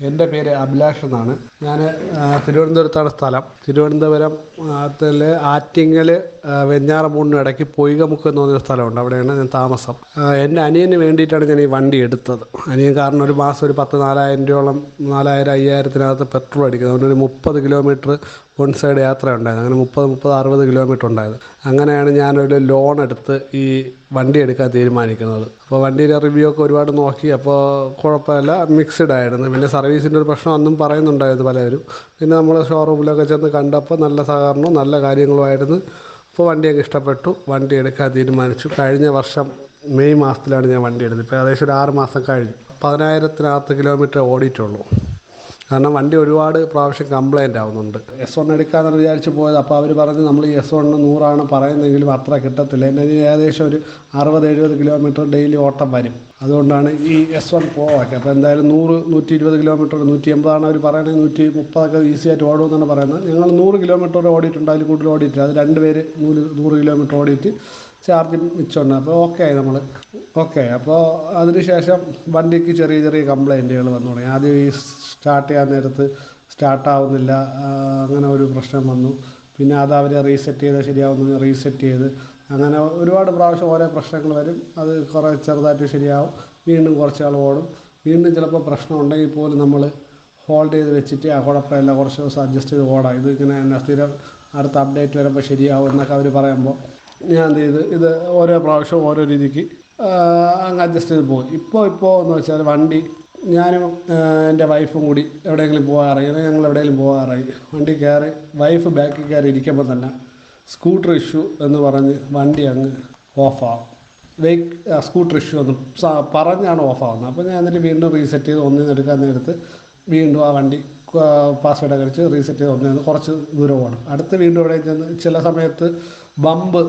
എന്റെ പേര് അഭിലാഷ് എന്നാണ്. ഞാൻ തിരുവനന്തപുരത്താണ് സ്ഥലം. തിരുവനന്തപുരം ത്തിലെ ആറ്റിങ്ങൽ വെഞ്ഞാറമൂടിനും ഇടയ്ക്ക് പൊയ്കമുക്ക് എന്ന് പറഞ്ഞൊരു സ്ഥലമുണ്ട്. അവിടെയാണ് ഞാൻ താമസം. എന്റെ അനിയന് വേണ്ടിയിട്ടാണ് ഞാൻ ഈ വണ്ടി എടുത്തത്. അനിയൻ കാരണം ഒരു മാസം ഒരു പത്ത് നാലായിരം രൂപയോളം നാലായിരം അയ്യായിരത്തിനകത്ത് പെട്രോൾ അടിക്കുന്നത്. അതുകൊണ്ട് ഒരു മുപ്പത് കിലോമീറ്റർ വൺ സൈഡ് യാത്ര ഉണ്ടായത് അങ്ങനെ മുപ്പത് മുപ്പത് അറുപത് കിലോമീറ്റർ ഉണ്ടായത്. അങ്ങനെയാണ് ഞാനൊരു ലോൺ എടുത്ത് ഈ വണ്ടി എടുക്കാൻ തീരുമാനിക്കുന്നത്. അപ്പോൾ വണ്ടിയുടെ റിവ്യൂ ഒക്കെ ഒരുപാട് നോക്കി. അപ്പോൾ കുഴപ്പമില്ല മിക്സ്ഡ് ആയിരുന്നു. പിന്നെ സർവീസിന്റെ ഒരു പ്രശ്നം അന്നും പറയുന്നുണ്ടായിരുന്നു പലരും. പിന്നെ നമ്മൾ ഷോറൂമിലൊക്കെ ചെന്ന് കണ്ടപ്പോൾ നല്ല സഹകരണവും നല്ല കാര്യങ്ങളുമായിരുന്നു. അപ്പോൾ വണ്ടി വണ്ടിയൊക്കെ ഇഷ്ടപ്പെട്ടു. വണ്ടി എടുക്കാൻ തീരുമാനിച്ചു. കഴിഞ്ഞ വർഷം മെയ് മാസത്തിലാണ് ഞാൻ വണ്ടി എടുത്തത്. ഇപ്പോൾ ഏകദേശം ഒരു ആറ് മാസം കഴിഞ്ഞു. പതിനായിരത്തിനകത്ത് കിലോമീറ്റർ ഓടിയിട്ടുള്ളൂ. കാരണം വണ്ടി ഒരുപാട് പ്രാവശ്യം കംപ്ലൈന്റ് ആവുന്നുണ്ട്. എസ് വൺ എടുക്കാമെന്ന് വിചാരിച്ച് പോയത് അപ്പോൾ അവർ പറഞ്ഞ് നമ്മൾ ഈ എസ് വണ്ണ് നൂറാണ് പറയുന്നതെങ്കിലും അത്ര കിട്ടത്തില്ല. എന്റെ ഏകദേശം ഒരു അറുപത് എഴുപത് കിലോമീറ്റർ ഡെയിലി ഓട്ടം വരും. അതുകൊണ്ടാണ് ഈ എസ് വൺ പോവാക്കി അപ്പോൾ എന്തായാലും നൂറ് നൂറ്റി ഇരുപത് കിലോമീറ്റർ നൂറ്റി എൺപതാണ് അവർ പറയുന്നത് നൂറ്റി മുപ്പതൊക്കെ ഈസി ആയിട്ട് ഓടുമെന്നാണ് പറയുന്നത്. ഞങ്ങൾ നൂറ് കിലോമീറ്റർ ഓടിയിട്ടുണ്ട്. അതിൽ കൂടുതൽ ഓടിയിട്ടില്ല. അത് രണ്ട് പേര് നൂറ് നൂറ് കിലോമീറ്റർ ഓടിയിട്ട് ചാർജ് മിച്ചമുണ്ട് അപ്പോൾ ഓക്കെ ആയി നമ്മൾ ഓക്കെ അപ്പോൾ അതിനുശേഷം വണ്ടിക്ക് ചെറിയ ചെറിയ കംപ്ലൈന്റുകൾ വന്നു തുടങ്ങി. ആദ്യം ഈ സ്റ്റാർട്ട് ചെയ്യാൻ നേരത്ത് സ്റ്റാർട്ടാവുന്നില്ല അങ്ങനെ ഒരു പ്രശ്നം വന്നു. പിന്നെ അത് അവരെ റീസെറ്റ് ചെയ്ത് ശരിയാവുന്നു റീസെറ്റ് ചെയ്ത്. അങ്ങനെ ഒരുപാട് പ്രാവശ്യം ഓരോ പ്രശ്നങ്ങൾ വരും. അത് കുറേ ചെറുതായിട്ട് ശരിയാവും. വീണ്ടും കുറച്ച് ആൾ ഓടും. വീണ്ടും ചിലപ്പോൾ പ്രശ്നം ഉണ്ടെങ്കിൽ പോലും നമ്മൾ ഹോൾഡ് ചെയ്ത് വെച്ചിട്ട് ആ കുഴപ്പമില്ല കുറച്ച് ദിവസം അഡ്ജസ്റ്റ് ചെയ്ത് ഓടാം. ഇത് ഇങ്ങനെ സ്ഥിരം അടുത്ത അപ്ഡേറ്റ് വരുമ്പോൾ ശരിയാവും എന്നൊക്കെ അവർ പറയുമ്പോൾ ഞാൻ എന്ത് ചെയ്ത്? ഇത് ഓരോ പ്രാവശ്യവും ഓരോ രീതിക്ക് അങ്ങ് അഡ്ജസ്റ്റ് ചെയ്ത് പോകും. ഇപ്പോൾ ഇപ്പോൾ എന്ന് വെച്ചാൽ വണ്ടി ഞാനും എന്റെ വൈഫും കൂടി എവിടെയെങ്കിലും പോകാറായി അല്ലെങ്കിൽ ഞങ്ങൾ എവിടെയെങ്കിലും പോകാറായി. വണ്ടി കയറി വൈഫ് ബാക്കിൽ കയറി ഇരിക്കുമ്പോൾ തന്നെ സ്കൂട്ടർ ഇഷ്യൂ എന്ന് പറഞ്ഞ് വണ്ടി അങ്ങ് ഓഫാകും വെയ്ക്ക് സ്കൂട്ടർ ഇഷ്യൂ എന്ന് പറഞ്ഞാണ് ഓഫാകുന്നത് അപ്പോൾ ഞാൻ എന്നിട്ട് വീണ്ടും റീസെറ്റ് ചെയ്ത് ഒന്നിൽ നിന്ന് എടുക്കാൻ നേരത്ത് വീണ്ടും ആ വണ്ടി പാസ്വേഡ് കഴിച്ച് റീസെറ്റ് ചെയ്ത് ഒന്നിൽ നിന്ന് കുറച്ച് ദൂരം ഓടും അടുത്ത് വീണ്ടും എവിടെ ചെന്ന് ചില സമയത്ത് ബമ്പ്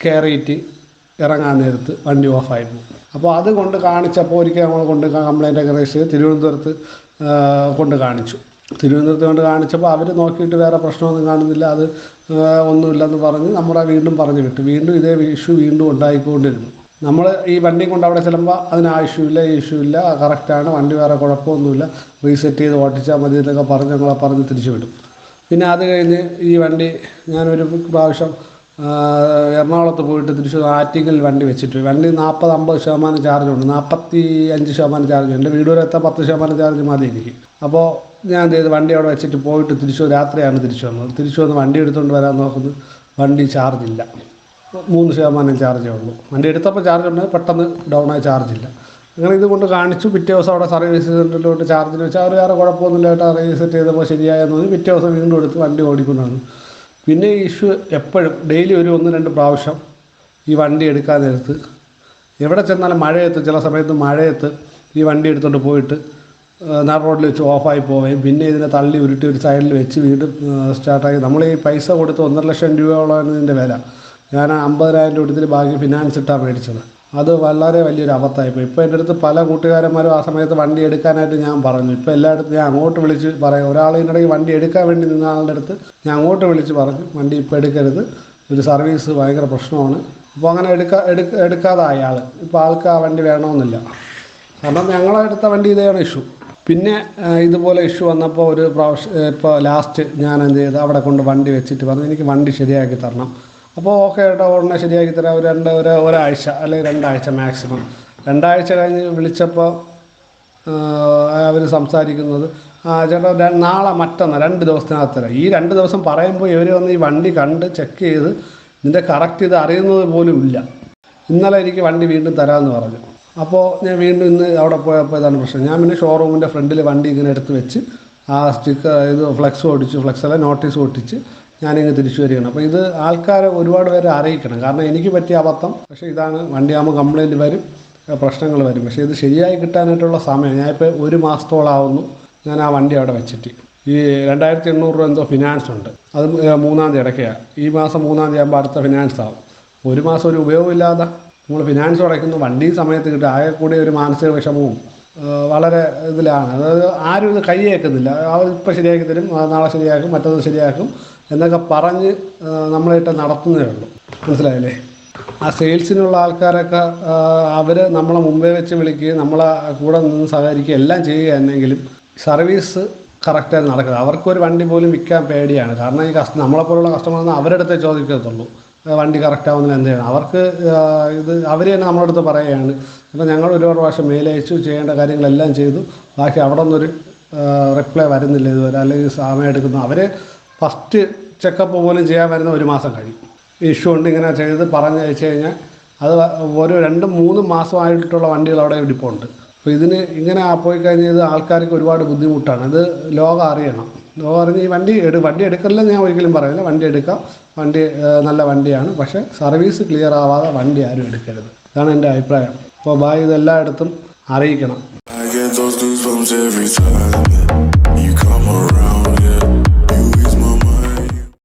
കയറിയിട്ട് ഇറങ്ങാൻ നേരത്ത് വണ്ടി ഓഫായി പോകും അപ്പോൾ അത് കൊണ്ട് കാണിച്ചപ്പോൾ ഒരിക്കൽ നമ്മൾ കൊണ്ട് കംപ്ലൈന്റ് ഒക്കെ രജിസ്റ്റർ ചെയ്ത് തിരുവനന്തപുരത്ത് കൊണ്ട് കാണിച്ചു. തിരുവനന്തപുരത്ത് കൊണ്ട് കാണിച്ചപ്പോൾ അവർ നോക്കിയിട്ട് വേറെ പ്രശ്നമൊന്നും കാണുന്നില്ല അത് ഒന്നുമില്ലെന്ന് പറഞ്ഞ് നമ്മളെ വീണ്ടും പറഞ്ഞു വിട്ടു. വീണ്ടും ഇതേ ഇഷ്യൂ വീണ്ടും ഉണ്ടായിക്കൊണ്ടിരുന്നു. നമ്മൾ ഈ വണ്ടി കൊണ്ട് അവിടെ ചെല്ലുമ്പോൾ അതിന് ആവശ്യമില്ല ഇല്ല ഈ ഇഷ്യൂ ഇല്ല കറക്റ്റാണ് വണ്ടി വേറെ കുഴപ്പമൊന്നുമില്ല റീസെറ്റ് ചെയ്ത് ഓട്ടിച്ചാൽ മതി എന്നൊക്കെ പറഞ്ഞ് ഞങ്ങളെ പറഞ്ഞ് തിരിച്ചു വിടും. പിന്നെ അത് കഴിഞ്ഞ് ഈ വണ്ടി ഞാനൊരു പ്രാവശ്യം എറണാകുളത്ത് പോയിട്ട് തിരിച്ച് ആറ്റിങ്ങൽ വണ്ടി വെച്ചിട്ട് വണ്ടി നാൽപ്പത് അമ്പത് ശതമാനം ചാർജുണ്ട് നാൽപ്പത്തി അഞ്ച് ശതമാനം ചാർജ് എന്റെ വീട് വരെ എത്താൻ പത്ത് ശതമാനം ചാർജ് മതി എനിക്ക്. അപ്പോൾ ഞാൻ ചെയ്തു? വണ്ടി അവിടെ വെച്ചിട്ട് പോയിട്ട് തിരിച്ചു രാത്രിയാണ് തിരിച്ചു വന്നത്. തിരിച്ചു വന്ന് വണ്ടി എടുത്തുകൊണ്ട് വരാൻ നോക്കുന്നത് വണ്ടി ചാർജില്ല മൂന്ന് ശതമാനം ചാർജേ ഉള്ളൂ. വണ്ടി എടുത്തപ്പോൾ ചാർജ് ഉണ്ട്. പെട്ടെന്ന് ഡൗൺ ആയി ചാർജ് ഇല്ല. അങ്ങനെ ഇതുകൊണ്ട് കാണിച്ചു. പിറ്റേ ദിവസം അവിടെ സർവീസ് സെന്ററിലോട്ട് ചാർജിന് വെച്ചാൽ അവർ വേറെ കുഴപ്പമൊന്നുമില്ല കേട്ടോ റീസെറ്റ് ചെയ്തപ്പോൾ ശരിയായെന്ന് തോന്നി പിറ്റേ ദിവസം വീണ്ടും എടുത്ത് വണ്ടി ഓടിക്കൊണ്ടാണ് പിന്നെ ഈ ഇഷ്യൂ എപ്പോഴും ഡെയിലി ഒരു ഒന്ന് രണ്ട് പ്രാവശ്യം ഈ വണ്ടി എടുക്കാൻ നേരത്ത് എവിടെ ചെന്നാലും മഴയത്ത് ചില സമയത്ത് മഴയത്ത് ഈ വണ്ടി എടുത്തുകൊണ്ട് പോയിട്ട് നാട് റോഡിൽ വെച്ച് ഓഫായി പോവുകയും പിന്നെ ഇതിനെ തള്ളി ഉരുട്ടി ഒരു സൈഡിൽ വെച്ച് വീണ്ടും സ്റ്റാർട്ടാക്കി. നമ്മൾ ഈ പൈസ കൊടുത്ത് ഒന്നര ലക്ഷം രൂപയോളമാണ് ഇതിന്റെ വില. ഞാൻ അമ്പതിനായിരം രൂപ എടുത്തിട്ട് ബാക്കി ഫിനാൻസ് ഇട്ടാണ് മേടിച്ചത്. അത് വളരെ വലിയൊരു അബദ്ധമായിപ്പോയി. ഇപ്പോൾ എന്റെ അടുത്ത് പല കൂട്ടുകാരന്മാരും ആ സമയത്ത് വണ്ടി എടുക്കാനായിട്ട് ഞാൻ പറഞ്ഞു. ഇപ്പോൾ എല്ലായിടത്തും ഞാൻ അങ്ങോട്ട് വിളിച്ച് പറയാം. ഒരാൾ ഇതിനിടയിൽ വണ്ടി എടുക്കാൻ വേണ്ടി നിന്ന ആളുടെ അടുത്ത് ഞാൻ അങ്ങോട്ട് വിളിച്ച് പറഞ്ഞു. വണ്ടി ഇപ്പോൾ എടുക്കരുത്. ഒരു സർവീസ് ഭയങ്കര പ്രശ്നമാണ്. അപ്പോൾ അങ്ങനെ എടുക്കാ എടുക്ക എടുക്കാതെ അയാൾ ഇപ്പോൾ ആൾക്ക് ആ വണ്ടി വേണമെന്നില്ല. കാരണം ഞങ്ങളെടുത്ത വണ്ടി ഇതാണ് ഇഷ്യൂ. പിന്നെ ഇതുപോലെ ഇഷ്യൂ വന്നപ്പോൾ ഒരു പ്രാവശ്യം ഇപ്പോൾ ലാസ്റ്റ് ഞാൻ എന്ത് ചെയ്തു അവിടെ കൊണ്ട് വണ്ടി വെച്ചിട്ട് പറഞ്ഞു എനിക്ക് വണ്ടി ശരിയാക്കി തരണം. അപ്പോൾ ഓക്കെ ഏട്ടാ ഉടനെ ശരിയാക്കി തരാം. ഒരു രണ്ട് ഒരു ഒരാഴ്ച അല്ലെങ്കിൽ രണ്ടാഴ്ച മാക്സിമം രണ്ടാഴ്ച കഴിഞ്ഞ് വിളിച്ചപ്പോൾ അവർ സംസാരിക്കുന്നത് ആ ചേട്ടാ നാളെ മറ്റന്നാൾ രണ്ട് ദിവസത്തിനകത്ത് തരാം. ഈ രണ്ട് ദിവസം പറയുമ്പോൾ ഇവർ വന്ന് ഈ വണ്ടി കണ്ട് ചെക്ക് ചെയ്ത് ഇതിന്റെ കറക്റ്റ് ഇത് അറിയുന്നത് പോലും ഇല്ല. ഇന്നലെ എനിക്ക് വണ്ടി വീണ്ടും തരാമെന്ന് പറഞ്ഞു. അപ്പോൾ ഞാൻ വീണ്ടും ഇന്ന് അവിടെ പോയപ്പോൾ ഇതാണ് പ്രശ്നം. ഞാൻ പിന്നെ ഷോറൂമിന്റെ ഫ്രണ്ടിൽ വണ്ടി ഇങ്ങനെ എടുത്ത് വെച്ച് ആ സ്റ്റിക്കർ ഇത് ഫ്ലെക്സ് ഓടിച്ച് ഫ്ലെക്സ് അല്ല നോട്ടീസ് ഒട്ടിച്ച് ഞാനിങ്ങ് തിരിച്ചു വരികയാണ്. അപ്പോൾ ഇത് ആൾക്കാരെ ഒരുപാട് പേരെ അറിയിക്കണം. കാരണം എനിക്ക് പറ്റിയ അബദ്ധം. പക്ഷേ ഇതാണ് വണ്ടിയാകുമ്പോൾ കംപ്ലയിന്റ് വരും പ്രശ്നങ്ങൾ വരും. പക്ഷേ ഇത് ശരിയായി കിട്ടാനായിട്ടുള്ള സമയം. ഞാനിപ്പോൾ ഒരു മാസത്തോളാവുന്നു ഞാൻ ആ വണ്ടി അവിടെ വെച്ചിട്ട്. ഈ രണ്ടായിരത്തി എണ്ണൂറ് രൂപ എന്തോ ഫിനാൻസ് ഉണ്ട്. അത് മൂന്നാം തീയതി അടയ്ക്കുക ഈ മാസം മൂന്നാം തീയതി ആകുമ്പോൾ അടുത്ത ഫിനാൻസ് ആവും. ഒരു മാസം ഒരു ഉപയോഗമില്ലാതെ നമ്മൾ ഫിനാൻസ് അടയ്ക്കുന്നു വണ്ടി സമയത്ത് കിട്ടും. ആകെ കൂടി ഒരു മാനസിക വിഷമവും വളരെ ഇതിലാണ്. അതായത് ആരും ഇത് കൈയേക്കുന്നില്ല അവർ ഇപ്പം ശരിയാക്കി തരും നാളെ ശരിയാക്കും മറ്റത് ശരിയാക്കും എന്നൊക്കെ പറഞ്ഞ് നമ്മളായിട്ട് നടത്തുന്നേ ഉള്ളൂ. മനസ്സിലായില്ലേ? ആ സെയിൽസിനുള്ള ആൾക്കാരൊക്കെ അവർ നമ്മളെ മുമ്പേ വെച്ച് വിളിക്കുകയും നമ്മളെ കൂടെ നിന്ന് സഹകരിക്കുകയും എല്ലാം ചെയ്യുകയാണെങ്കിലും സർവീസ് കറക്റ്റായി നടക്കുന്നത് അവർക്കൊരു വണ്ടി പോലും വിൽക്കാൻ പേടിയാണ്. കാരണം ഈ കസ്റ്റ നമ്മളെപ്പോലുള്ള കസ്റ്റമർ അവരുടെ അടുത്തേ ചോദിക്കത്തുള്ളൂ. വണ്ടി കറക്റ്റ് ആവുന്നില്ല എന്ത് ചെയ്യണം? അവർക്ക് ഇത് അവർ തന്നെ നമ്മുടെ അടുത്ത് പറയുകയാണ്. അപ്പോൾ ഞങ്ങൾ ഒരുപാട് പ്രാവശ്യം മെയിൽ അയച്ചു ചെയ്യേണ്ട കാര്യങ്ങളെല്ലാം ചെയ്തു. ബാക്കി അവിടെ നിന്നൊരു റിപ്ലൈ വരുന്നില്ല ഇതുവരെ. അല്ലെങ്കിൽ സമയം എടുക്കുന്നു. അവർ ഫസ്റ്റ് ചെക്കപ്പ് പോലും ചെയ്യാൻ വരുന്ന ഒരു മാസം കഴിയും. ഇഷ്യൂ ഉണ്ട് ഇങ്ങനെ ചെയ്ത് പറഞ്ഞ് അയച്ചു കഴിഞ്ഞാൽ അത് ഒരു രണ്ടും മൂന്നും മാസമായിട്ടുള്ള വണ്ടികൾ അവിടെ ഇടിപ്പുണ്ട് അപ്പോൾ ഇതിന് ഇങ്ങനെ പോയി കഴിഞ്ഞാൽ ഇത് ആൾക്കാർക്ക് ഒരുപാട് ബുദ്ധിമുട്ടാണ്. ഇത് ലോകം അറിയണം. ലോകം പറഞ്ഞ് ഈ വണ്ടി എടു വണ്ടി എടുക്കല്ല ഞാൻ ഒരിക്കലും പറയില്ല. വണ്ടി എടുക്കാം. വണ്ടി നല്ല വണ്ടിയാണ്. പക്ഷേ സർവീസ് ക്ലിയർ ആവാതെ വണ്ടി ആരും എടുക്കരുത്. ഇതാണ് എന്റെ അഭിപ്രായം. അപ്പോൾ ബായ് ഇതെല്ലായിടത്തും അറിയിക്കണം.